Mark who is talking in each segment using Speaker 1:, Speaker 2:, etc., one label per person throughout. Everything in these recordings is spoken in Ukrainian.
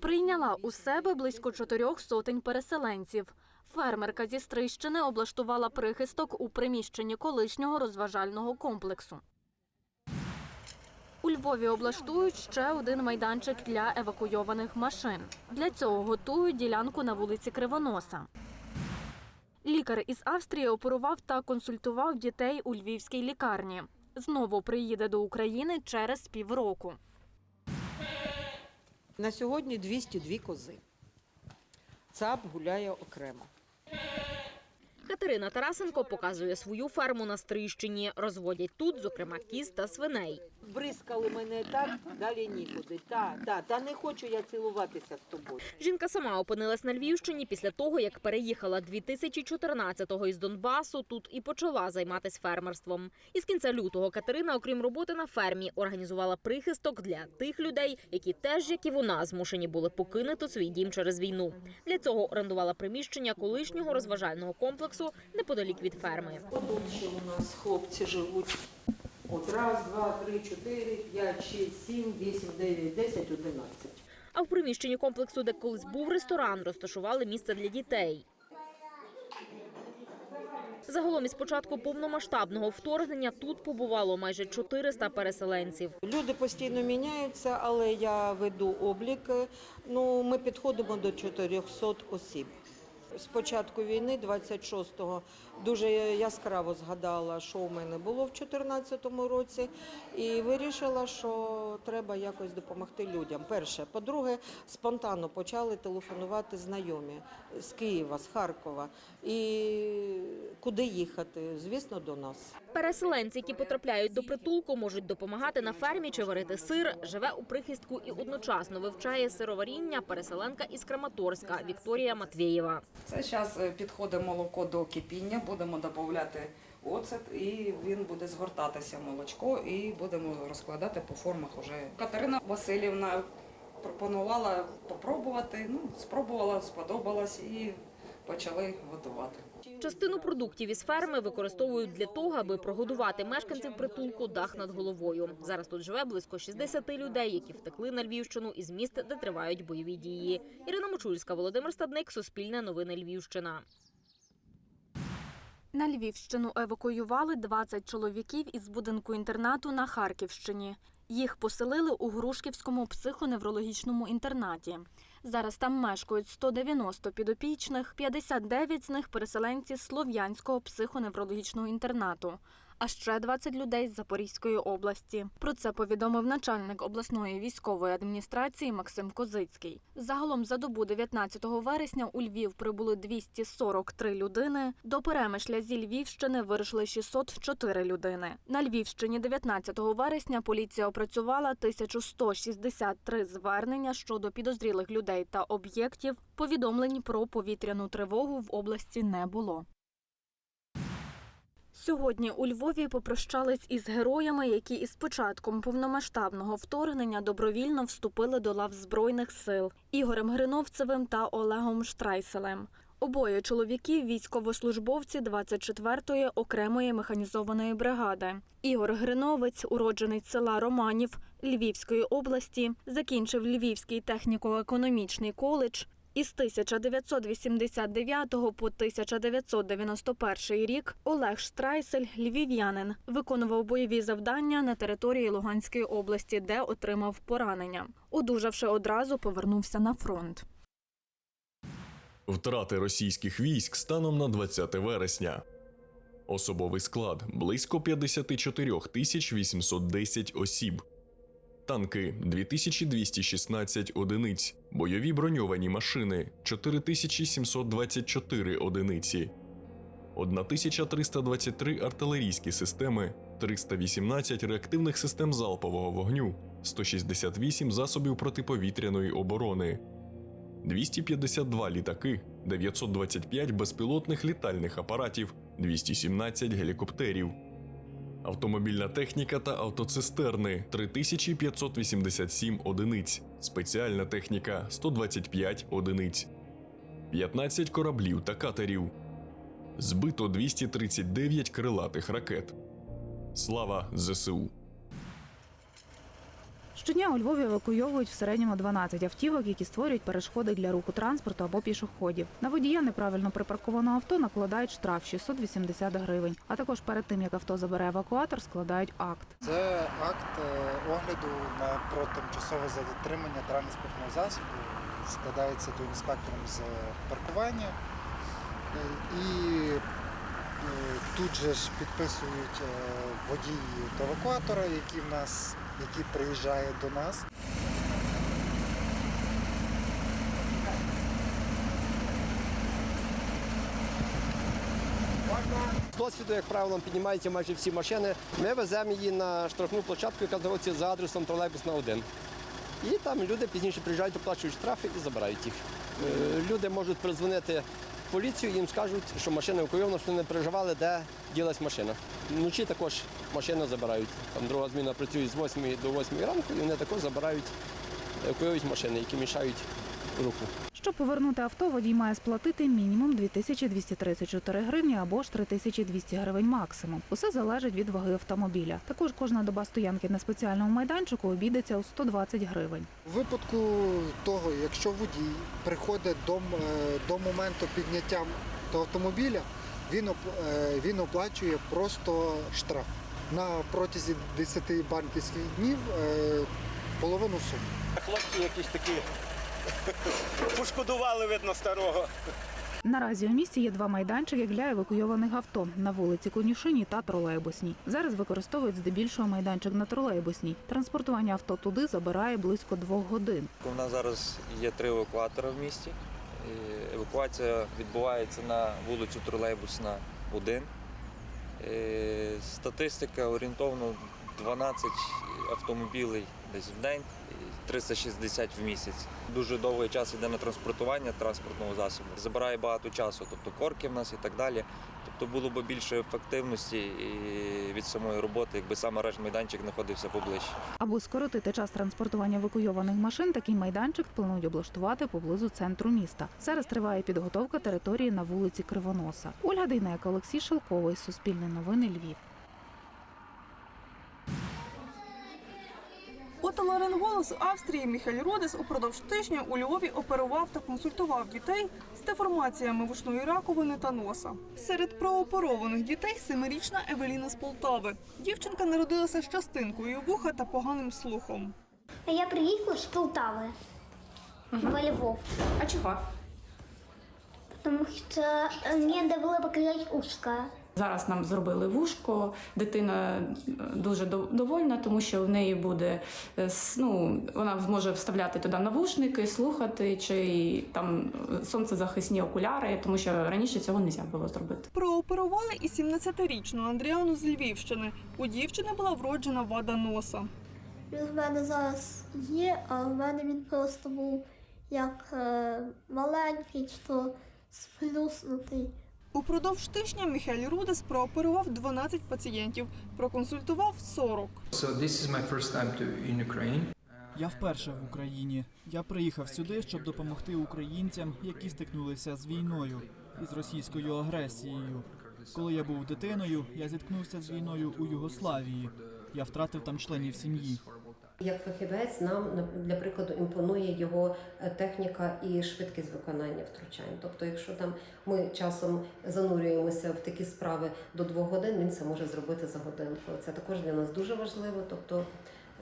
Speaker 1: Прийняла у себе близько чотирьох сотень переселенців. Фермерка зі Стрищини облаштувала прихисток у приміщенні колишнього розважального комплексу. У Львові облаштують ще один майданчик для евакуйованих машин. Для цього готують ділянку на вулиці Кривоноса. Лікар із Австрії оперував та консультував дітей у львівській лікарні. Знову приїде до України через півроку.
Speaker 2: На сьогодні 202 кози. ЦАП гуляє окремо.
Speaker 3: Катерина Тарасенко показує свою ферму на Стрийщині. Розводять тут, зокрема, кіз та свиней.
Speaker 2: Бризкали мене так, далі нікуди. Та, та, та не хочу я цілуватися з тобою.
Speaker 3: Жінка сама опинилась на Львівщині після того, як переїхала 2014-го із Донбасу. Тут і почала займатися фермерством. Із кінця лютого Катерина, окрім роботи на фермі, організувала прихисток для тих людей, які теж, як і вона, змушені були покинути свій дім через війну. Для цього орендувала приміщення колишнього розважального комплексу неподалік від ферми.
Speaker 2: Отут ще у нас хлопці живуть. От раз, два, три, чотири, п'ять, шість, сім, вісім, дев'ять, десять, одинадцять.
Speaker 3: А в приміщенні комплексу, де колись був ресторан, розташували місце для дітей. Загалом із початку повномасштабного вторгнення тут побувало майже 400 переселенців.
Speaker 2: Люди постійно міняються, але я веду облік. Ну, ми підходимо до 400 осіб. З початку війни, 26-го, дуже яскраво згадала, що у мене було в 2014 році, і вирішила, що треба якось допомогти людям. Перше, по-друге, спонтанно почали телефонувати знайомі з Києва, з Харкова. І куди їхати? Звісно, до нас.
Speaker 3: Переселенці, які потрапляють до притулку, можуть допомагати на фермі чи варити сир. Живе у прихистку і одночасно вивчає сироваріння переселенка із Краматорська Вікторія Матвєєва.
Speaker 4: Це зараз підходить молоко до кипіння, будемо додати оцет і він буде згортатися молочко і будемо розкладати по формах уже. Катерина Васильівна пропонувала попробувати, ну, спробувала, сподобалось і почали готувати.
Speaker 3: Частину продуктів із ферми використовують для того, аби прогодувати мешканців притулку дах над головою. Зараз тут живе близько 60 людей, які втекли на Львівщину із міст, де тривають бойові дії. Ірина Мочульська, Володимир Стадник, Суспільне новини Львівщина.
Speaker 1: На Львівщину евакуювали 20 чоловіків із будинку інтернату на Харківщині. Їх поселили у Грушківському психоневрологічному інтернаті. Зараз там мешкають 190 підопічних, 59 з них переселенці Слов'янського психоневрологічного інтернату, а ще 20 людей з Запорізької області. Про це повідомив начальник обласної військової адміністрації Максим Козицький. Загалом за добу 19 вересня у Львів прибули 243 людини. До перемишля зі Львівщини вирушили 604 людини. На Львівщині 19 вересня поліція опрацювала 1163 звернення щодо підозрілих людей та об'єктів. Повідомлень про повітряну тривогу в області не було. Сьогодні у Львові попрощались із героями, які із початком повномасштабного вторгнення добровільно вступили до лав збройних сил Ігорем Гриновцевим та Олегом Штрайселем. Обоє чоловіки військовослужбовці 24-ї окремої механізованої бригади. Ігор Гриновець, уроджений села Романів Львівської області, закінчив Львівський техніко-економічний коледж. Із 1989 по 1991 рік Олег Штрайсель, львів'янин, виконував бойові завдання на території Луганської області, де отримав поранення. Одужавши одразу, повернувся на фронт.
Speaker 5: Втрати російських військ станом на 20 вересня. Особовий склад близько 54 тисяч 810 осіб. Танки 2216 одиниць. Бойові броньовані машини 4724 одиниці. 1323 артилерійські системи, 318 реактивних систем залпового вогню, 168 засобів протиповітряної оборони, 252 літаки, 925 безпілотних літальних апаратів, 217 гелікоптерів. Автомобільна техніка та автоцистерни 3587 одиниць, спеціальна техніка 125 одиниць, 15 кораблів та катерів. Збито 239 крилатих ракет. Слава ЗСУ!
Speaker 6: Щодня у Львові евакуйовують в середньому 12 автівок, які створюють перешкоди для руху транспорту або пішоходів. На водія неправильно припаркованого авто накладають штраф 680 гривень. А також перед тим як авто забере евакуатор, складають акт.
Speaker 7: Це акт е, огляду на про тимчасове затримання транспортного засобу. Складається до інспектором з паркування. Е, І е, тут же ж підписують водії до евакуатора, який в нас, який приїжджає до нас.
Speaker 8: З досвіду, як правило, піднімаються майже всі машини. Ми веземо її на штрафну площадку, яка знаходиться за адресом тролейбусна 1. І там люди пізніше приїжджають, оплачують штрафи і забирають їх. Е, Люди можуть призвонити поліцію, їм скажуть, що машина евакуйована, що не переживали, де ділась машина. Вночі також машину забирають. Там друга зміна працює з 8 до 8 ранку, і вони також забирають, евакуюють машини, які мішають руху.
Speaker 6: Щоб повернути авто, водій має сплатити мінімум 2234 гривні або ж 3200 гривень максимум. Усе залежить від ваги автомобіля. Також кожна доба стоянки на спеціальному майданчику обійдеться у 120 гривень.
Speaker 7: У випадку того, якщо водій приходить до, е, до моменту підняття до автомобіля, він, е, він оплачує просто штраф. На протязі 10 банківських днів е, половину суми.
Speaker 9: Хлопці якісь такі пошкодували, видно, старого.
Speaker 6: Наразі у місті є два майданчики для евакуйованих авто на вулиці Конюшині та тролейбусній. Зараз використовують здебільшого майданчик на тролейбусній. Транспортування авто туди забирає близько двох годин.
Speaker 10: У нас зараз є три евакуатори в місті. Евакуація відбувається на вулицю Тролейбусна 1. Е, Статистика орієнтовно 12 автомобілів десь в день, 360 в місяць. Дуже довгий час йде на транспортування транспортного засобу. Забирає багато часу, тобто корки в нас і так далі. Тобто було б більше ефективності і від самої роботи, якби саме майданчик знаходився поближче.
Speaker 6: Аби скоротити час транспортування евакуйованих машин, такий майданчик планують облаштувати поблизу центру міста. Зараз триває підготовка території на вулиці Кривоноса. Ольга Дейнека, Олексій Шелковий, Суспільне новини, Львів.
Speaker 11: З Австрії Міхель Родес упродовж тижня у Львові оперував та консультував дітей з деформаціями вушної раковини та носа. Серед прооперованих дітей семирічна Евеліна з Полтави. Дівчинка народилася з частинкою вуха та поганим слухом.
Speaker 12: Я приїхала з Полтави в Львов,
Speaker 3: А чого?
Speaker 12: тому що мені було покрити ушко.
Speaker 13: Зараз нам зробили вушко. Дитина е, дуже довольна, тому що в неї буде е, ну, вона зможе вставляти туди навушники, слухати, чи там е, сонцезахисні окуляри, тому що раніше цього не можна було зробити.
Speaker 11: Прооперували і 17-річну Андріану з Львівщини. У дівчини була вроджена вада носа.
Speaker 12: Він в мене зараз є, а в мене він просто був як е, маленький, що сплюснутий.
Speaker 11: Упродовж тижня Міхель Рудес прооперував 12 пацієнтів, проконсультував 40.
Speaker 14: Я вперше в Україні. Я приїхав сюди, щоб допомогти українцям, які стикнулися з війною і з російською агресією. Коли я був дитиною, я зіткнувся з війною у Югославії. Я втратив там членів сім'ї.
Speaker 15: Як фахівець, нам на- для прикладу імпонує його е, техніка і швидкість виконання втручань. Тобто, якщо там ми часом занурюємося в такі справи до двох годин, він це може зробити за годинку. Це також для нас дуже важливо. Тобто,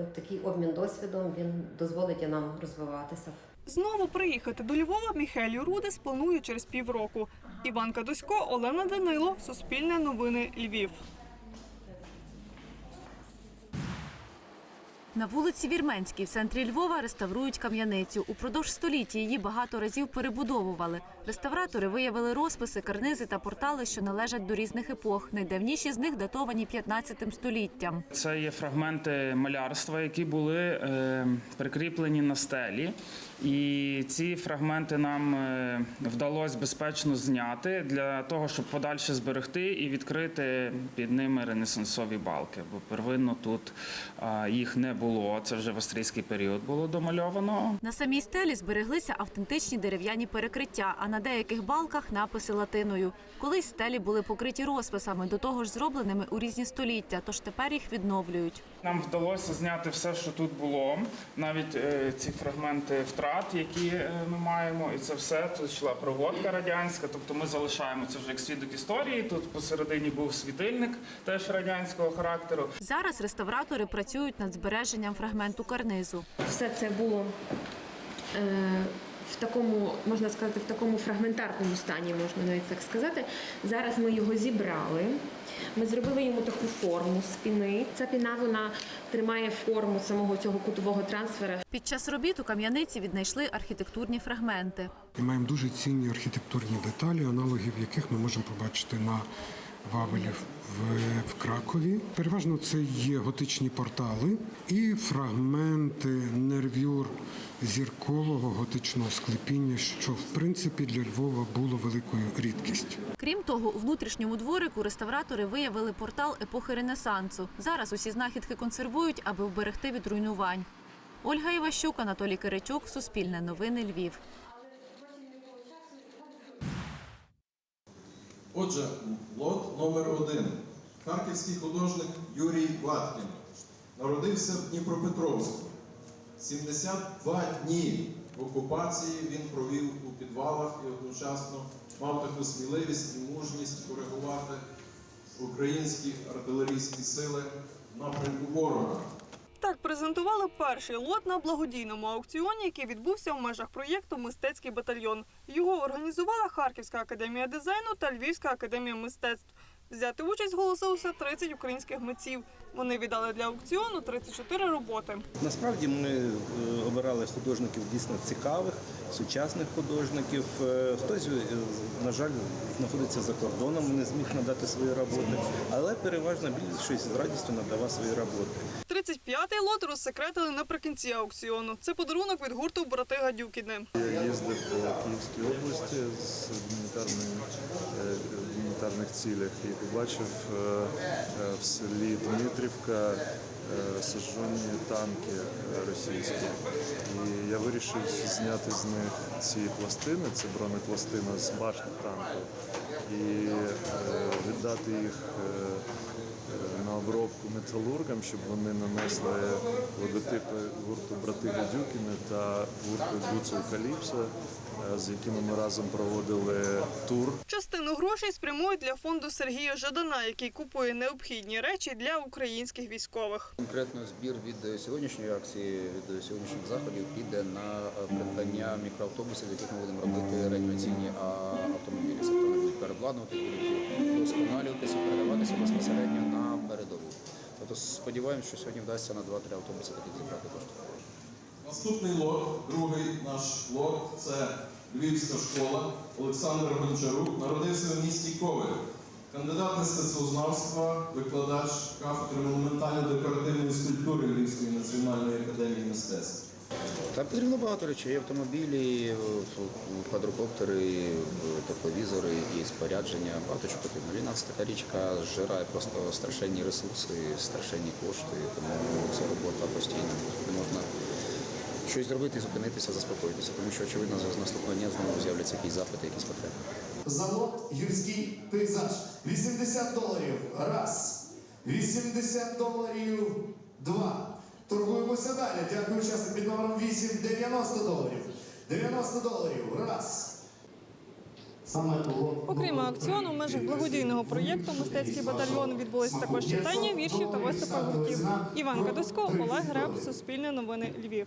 Speaker 15: е, такий обмін досвідом він дозволить нам розвиватися.
Speaker 11: Знову приїхати до Львова Міхель Рудес планує через півроку. Іванка Досько, Олена Данило, Суспільне новини Львів.
Speaker 1: На вулиці Вірменській в центрі Львова реставрують кам'яницю. Упродовж століття її багато разів перебудовували. Реставратори виявили розписи, карнизи та портали, що належать до різних епох. Найдавніші з них датовані 15 століттям.
Speaker 14: Це є фрагменти малярства, які були е, прикріплені на стелі. І ці фрагменти нам е, вдалося безпечно зняти для того, щоб подальше зберегти і відкрити під ними ренесансові балки. Бо первинно тут е, їх не було.
Speaker 16: Це вже в австрійський період було домальовано.
Speaker 8: На самій стелі збереглися автентичні дерев'яні перекриття, а на деяких балках написи латиною. Колись стелі були покриті розписами, до того ж зробленими у різні століття, тож тепер їх відновлюють.
Speaker 16: Нам вдалося зняти все, що тут було, навіть е, ці фрагменти втрат, які е, ми маємо, і це все тут йшла проводка радянська. Тобто ми залишаємо це вже як свідок історії. Тут посередині був світильник, теж радянського характеру.
Speaker 8: Зараз реставратори працюють над збереженням фрагменту карнизу.
Speaker 17: все це було е, в такому, можна сказати, в такому фрагментарному стані, можна навіть так сказати. Зараз ми його зібрали. Ми зробили йому таку форму спіни. Ця піна вона тримає форму самого цього кутового трансфера.
Speaker 8: Під час робіт у кам'яниці віднайшли архітектурні фрагменти.
Speaker 18: І маємо дуже цінні архітектурні деталі, аналогів яких ми можемо побачити на Вавелі в, Кракові. Переважно це є готичні портали і фрагменти нервюр зіркового готичного склепіння, що в принципі для Львова було великою рідкістю.
Speaker 8: Крім того, у внутрішньому дворику реставратори виявили портал епохи Ренесансу. Зараз усі знахідки консервують, аби вберегти від руйнувань. Ольга Іващук, Анатолій Киричук, Суспільне новини Львів.
Speaker 19: Отже, лот номер один. Харківський художник Юрій Ваткін народився в Дніпропетровську. 72 дні в окупації він провів у підвалах і одночасно мав таку сміливість і мужність коригувати українські артилерійські сили напрямку ворога.
Speaker 11: Так презентували перший лот на благодійному аукціоні, який відбувся в межах проєкту Мистецький батальйон. Його організувала Харківська академія дизайну та Львівська академія мистецтв. Взяти участь зголосилося 30 українських митців. Вони віддали для аукціону 34 роботи.
Speaker 9: Насправді ми е, обирали художників дійсно цікавих, сучасних художників. Е, Хтось, е, на жаль, знаходиться за кордоном, не зміг надати свої роботи, але переважна більшість з радістю надала свої роботи.
Speaker 11: 35-й лот розсекретили наприкінці аукціону. Це подарунок від гурту Брати Гадюкіни.
Speaker 20: Я їздив по Київській області з гуманітарними, е, гуманітарних цілях і побачив е, е, в селі Дмитрівка сожжені танки російські. І я вирішив зняти з них ці пластини, це бронепластина з башни танку, і віддати їх. Обробку металургам, щоб вони нанесли логотипи гурту Брати Гадюкіни та гурту Гуцул Каліпсо, е, з якими ми разом проводили тур.
Speaker 11: Частину грошей спрямують для фонду Сергія Жадана, який купує необхідні речі для українських військових.
Speaker 21: Конкретно збір від сьогоднішньої акції, від сьогоднішніх заходів піде на е, придбання мікроавтобусів, з яких ми будемо робити реанімаційні автомобілі. Тобто вони будуть вдосконалюватися, передаватися безпосередньо на передову. Тобто сподіваємося, що сьогодні вдасться на 2-3 автобуси таких зібрати кошти.
Speaker 19: Наступний лот, другий наш лот це Львівська школа. Олександр Гончарук народився в місті Ковель. Кандидат мистецтвознавства, викладач кафедри монументально-декоративної скульптури Львівської національної академії мистецтв.
Speaker 21: Та потрібно багато речей, автомобілі, квадрокоптери, тепловізори і спорядження, багато чого потрібно. Війна це така річка зжирає просто страшенні ресурси, страшенні кошти, тому це робота постійна. Не можна щось зробити, зупинитися, заспокоїтися, тому що очевидно з наступного дня знову з'являться якісь запити, якісь потреби.
Speaker 10: Завод гірський пейзаж. 80 доларів. Раз. 80 доларів. Два. Торгуємося далі. Дякую учасник під номером 8. 90 доларів. 90 доларів. Раз.
Speaker 11: Окрім аукціону, в межах благодійного проєкту Мистецький батальйон відбулися також читання віршів та виступи гуртів. Іван Кадосько, Олег Греб, Суспільне новини Львів.